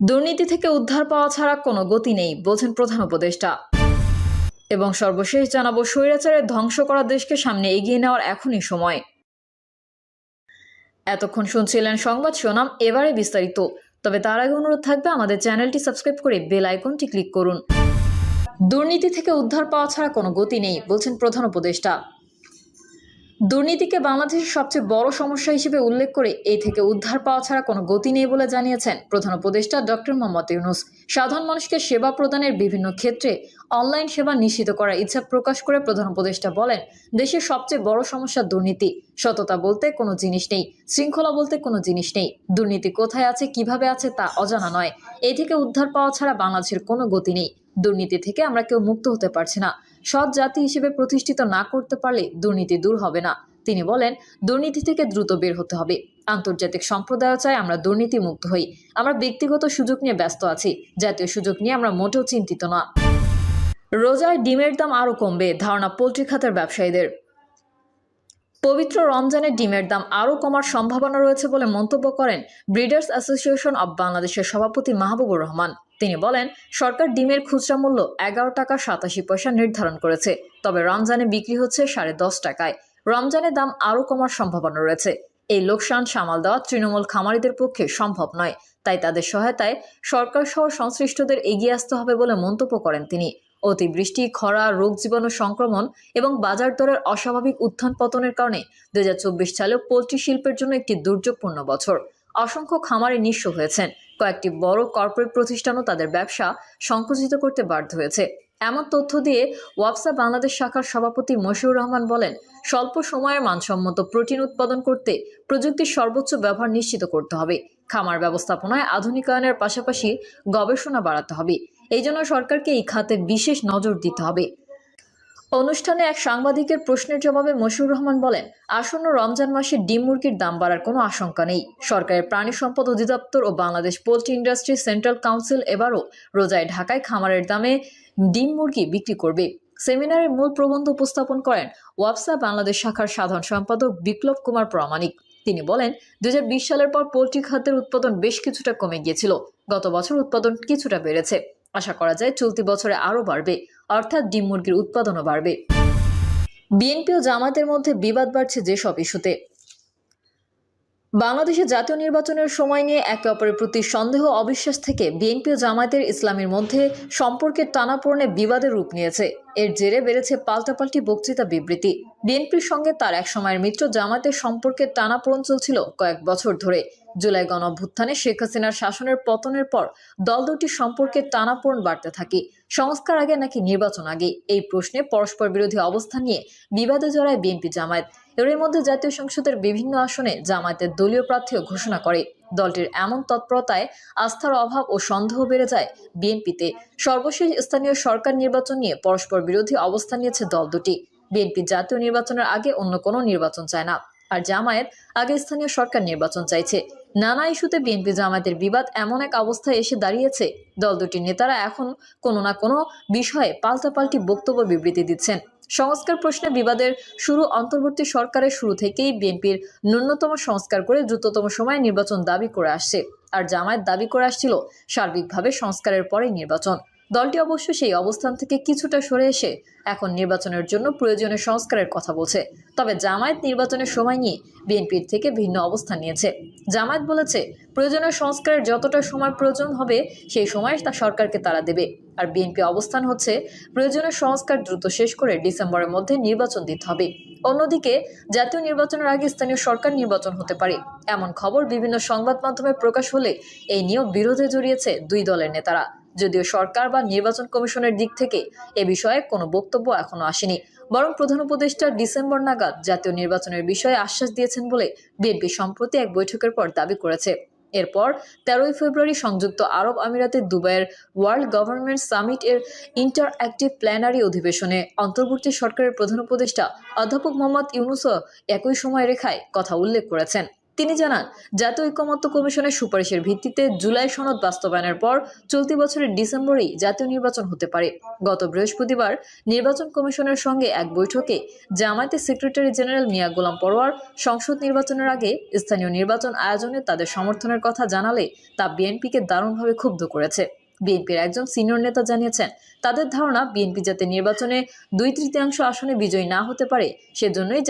দুর্নীতি থেকে উদ্ধার পাওয়া ছাড়া কোনো গতি নেই, বলছেন প্রধান উপদেষ্টা। এবং সর্বশেষ জানাব, স্বৈরাচারের ধ্বংস করা দেশকে সামনে এগিয়ে নেওয়ার এখনই সময়। এতক্ষণ শুনছিলেন সংবাদ শিরোনাম এবারে বিস্তারিত। তবে তার আগে অনুরোধ থাকবে, আমাদের চ্যানেলটি সাবস্ক্রাইব করে বেল আইকনটি ক্লিক করুন। দুর্নীতি থেকে উদ্ধার পাওয়া ছাড়া কোনো গতি নেই, বলছেন প্রধান উপদেষ্টা। দুর্নীতিকে বাংলাদেশের সবচেয়ে বড় সমস্যা হিসেবে উল্লেখ করে এই থেকে উদ্ধার পাওয়া ছাড়া কোনো গতি নেই বলে জানিয়েছেন প্রধান উপদেষ্টা ডক্টর মোহাম্মদ ইউনুস। সাধারণ মানুষকে সেবা প্রদানের বিভিন্ন ক্ষেত্রে অনলাইন সেবা নিশ্চিত করার ইচ্ছা প্রকাশ করে প্রধান উপদেষ্টা বলেন, দেশের সবচেয়ে বড় সমস্যা দুর্নীতি। সততা বলতে কোনো জিনিস নেই, শৃঙ্খলা বলতে কোনো জিনিস নেই। দুর্নীতি কোথায় আছে, কীভাবে আছে তা অজানা নয়। এই থেকে উদ্ধার পাওয়া ছাড়া বাংলাদেশের কোনো গতি নেই। দুর্নীতি থেকে আমরা কেউ মুক্ত হতে পারছি না। সৎ জাতি হিসেবে প্রতিষ্ঠিত না করতে পারলে দুর্নীতি দূর হবে না। তিনি বলেন, দুর্নীতি থেকে দ্রুত বের হতে হবে। আন্তর্জাতিক সম্প্রদায় চাই আমরা দুর্নীতি মুক্ত হই। আমরা ব্যক্তিগত সুযোগ নিয়ে ব্যস্ত আছি। জাতীয় সুযোগ নিয়ে আমরা মোটেও চিন্তিত না। রোজায় ডিমের দাম আরও কমবে, ধারণা পোলট্রি খাতের ব্যবসায়ীদের। পবিত্র রমজানে ডিমের দাম আরও কমার সম্ভাবনা রয়েছে বলে মন্তব্য করেন ব্রিডার্স অ্যাসোসিয়েশন অব বাংলাদেশের সভাপতি মাহবুবুর রহমান। তিনি বলেন, সরকার ডিমের খুচরা মূল্য এগারো টাকা সাতাশি পয়সা নির্ধারণ করেছে, তবে রমজানে বিক্রি হচ্ছে সাড়ে দশ টাকায়। রমজানে দাম আরও কমার সম্ভাবনা রয়েছে। এই লোকসান সামাল দেওয়া তৃণমূল খামারিদের পক্ষে সম্ভব নয়, তাই তাদের সহায়তায় সরকার সহ সংশ্লিষ্টদের এগিয়ে আসতে হবে বলে মন্তব্য করেন তিনি। অতিবৃষ্টি খরা, রোগ জীবাণু সংক্রমণ এবং বাজার দরের অস্বাভাবিক উত্থান পতনের কারণে দু হাজার সালে পোলট্রি শিল্পের জন্য একটি দুর্যোগপূর্ণ বছর। অসংখ্য খামারে নিঃস্ব হয়েছেন। কয়েকটি বড় কর্পোরেট প্রতিষ্ঠানও তাদের ব্যবসা সংকুচিত করতে বাধ্য হয়েছে। এমন তথ্য দিয়ে ওয়াপসা বাংলাদেশ শাখার সভাপতি মশিউর রহমান বলেন, স্বল্প সময়ে মানসম্মত প্রোটিন উৎপাদন করতে প্রযুক্তির সর্বোচ্চ ব্যবহার নিশ্চিত করতে হবে। খামার ব্যবস্থাপনায় আধুনিকায়নের পাশাপাশি গবেষণা বাড়াতে হবে। এই জন্য সরকারকে এই খাতে বিশেষ নজর দিতে হবে। অনুষ্ঠানে এক সাংবাদিকের প্রশ্নের জবাবে মশিউর রহমান বলেন, আসন্ন রমজান মাসে ডিম মুরগির দাম বাড়ার কোনো আশঙ্কা নেই। সরকারের প্রাণী সম্পদ অধিদপ্তর ও Bangladesh poultry industry central council এবারও রোজায় ঢাকায় খামারের দামে ডিম মুরগি বিক্রি করবে। সেমিনারে মূল প্রবন্ধ উপস্থাপন করেন ওয়াপসা বাংলাদেশ শাখার সাধারণ সম্পাদক বিপ্লব কুমার প্রামাণিক। তিনি বলেন দুই হাজার বিশ সালের পর পোল্ট্রি খাদ্যের উৎপাদন বেশ কিছুটা কমে গিয়েছিল। গত বছর উৎপাদন কিছুটা বেড়েছে। আশা করা যায় চলতি বছরে আরও বাড়বে, অর্থাৎ ডিম মুরগির উৎপাদনও বাড়বে। বিএনপি ও জামাতের মধ্যে বিবাদ বাড়ছে যেসব ইস্যুতে। বাংলাদেশে জাতীয় নির্বাচনের সময় নিয়ে একে অপরের প্রতি সন্দেহ, অবিশ্বাস থেকে বিএনপি ও জামায়াতের ইসলামের মধ্যে সম্পর্কের টানাপোড়েনে বিবাদের রূপ নিয়েছে। এর জেরে বেড়েছে পাল্টাপাল্টি বক্তৃতা বিবৃতি। বিএনপির সঙ্গে তার এক সময়ের মিত্র জামায়াতের সম্পর্কের টানাপোড়েন চলছিল কয়েক বছর ধরে। জুলাই গণঅভ্যুত্থানে শেখ হাসিনার শাসনের পতনের পর দল দুটির সম্পর্কে টানাপোড়েন বাড়তে থাকে। সংস্কার আগে নাকি নির্বাচন আগে? এই প্রশ্নে পরস্পর বিরোধী অবস্থান নিয়ে বিবাদে জড়ায় বিএনপি জামায়াত। এর মধ্যে জাতীয় সংসদের বিভিন্ন আসনে জামায়াতের দলীয় প্রার্থীও ঘোষণা করে। দলটির এমন তৎপরতায় আস্থার অভাব ও সন্দেহ বেড়ে যায় বিএনপিতে। সর্বশেষ স্থানীয় সরকার নির্বাচন নিয়ে পরস্পর বিরোধী অবস্থান নিয়েছে দল দুটি। বিএনপি জাতীয় নির্বাচনের আগে অন্য কোনো নির্বাচন চায় না। আর জামায়াত আগে স্থানীয় সরকার নির্বাচন চাইছে। নানা ইস্যুতে বিএনপি জামায়াতের বিবাদ এমন এক অবস্থায় এসে দাঁড়িয়েছে। দল দুটির নেতারা এখন কোনো না কোনো বিষয়ে পাল্টাপাল্টি বক্তব্য বিবৃতি দিচ্ছেন। সংস্কার প্রশ্নে বিবাদের শুরু অন্তর্বর্তী সরকারের শুরু থেকেই বিএনপির ন্যূনতম সংস্কার করে দ্রুততম সময়ে নির্বাচন দাবি করে আসছে। আর জামায়াত দাবি করে আসছিল সার্বিকভাবে সংস্কারের পরেই নির্বাচন। দলটি অবশ্য সেই অবস্থান থেকে কিছুটা সরে এসে এখন নির্বাচনের জন্য প্রয়োজনীয় সংস্কারের কথা বলছে। তবে জামায়াত নির্বাচনের সময় নিয়ে বিএনপির থেকে ভিন্ন অবস্থান নিয়েছে। জামায়াত বলেছে, প্রয়োজনীয় সংস্কারের যতটা সময় প্রয়োজন হবে, সেই সময় তা সরকারকে তারা দেবে। আর বিএনপি অবস্থান হচ্ছে, প্রয়োজনীয় সংস্কার দ্রুত শেষ করে ডিসেম্বরের মধ্যে নির্বাচন দিতে হবে। অন্যদিকে, জাতীয় নির্বাচনের আগে স্থানীয় সরকার নির্বাচন হতে পারে। এমন খবর বিভিন্ন সংবাদ মাধ্যমে প্রকাশ হলে এই নিয়েও বিরোধে জড়িয়েছে দুই দলের নেতারা। যদিও সরকার বা নির্বাচন কমিশনের দিক থেকে এ বিষয়ে কোনো বক্তব্য এখনও আসেনি। বরং প্রধান উপদেষ্টা ডিসেম্বর নাগাদ জাতীয় নির্বাচনের বিষয়ে আশ্বাস দিয়েছেন বলে বিএনপি সম্প্রতি এক বৈঠকের পর দাবি করেছে। এরপর তেরোই ফেব্রুয়ারি সংযুক্ত আরব আমিরাতে দুবাইয়ের ওয়ার্ল্ড গভর্নমেন্ট সামিট এর ইন্টার অ্যাক্টিভ প্ল্যানারি অধিবেশনে অন্তর্বর্তী সরকারের প্রধান উপদেষ্টা অধ্যাপক মোহাম্মদ ইউনুসও একই সময় রেখায় কথা উল্লেখ করেছেন। তিনি জানান, জাতীয় ঐকমত্য কমিশনের সুপারিশের ভিত্তিতে জুলাই সনদ বাস্তবায়নের পর চলতি বছরের ডিসেম্বরেই জাতীয় নির্বাচন হতে পারে। গত বৃহস্পতিবার নির্বাচন কমিশনের সঙ্গে এক বৈঠকে জামায়াতের সেক্রেটারি জেনারেল মিয়া গোলাম পরোয়ার সংসদ নির্বাচনের আগে স্থানীয় নির্বাচন আয়োজনে তাদের সমর্থনের কথা জানালে তা বিএনপিকে দারুণভাবে ক্ষুব্ধ করেছে। বিএনপির একজন সিনিয়র নেতা জানিয়েছেন, তাদের ধারণা, বিএনপি যাতে নির্বাচনে দুই তৃতীয়াংশ আসনে বিজয়ী না হতে পারে, সেজন্যই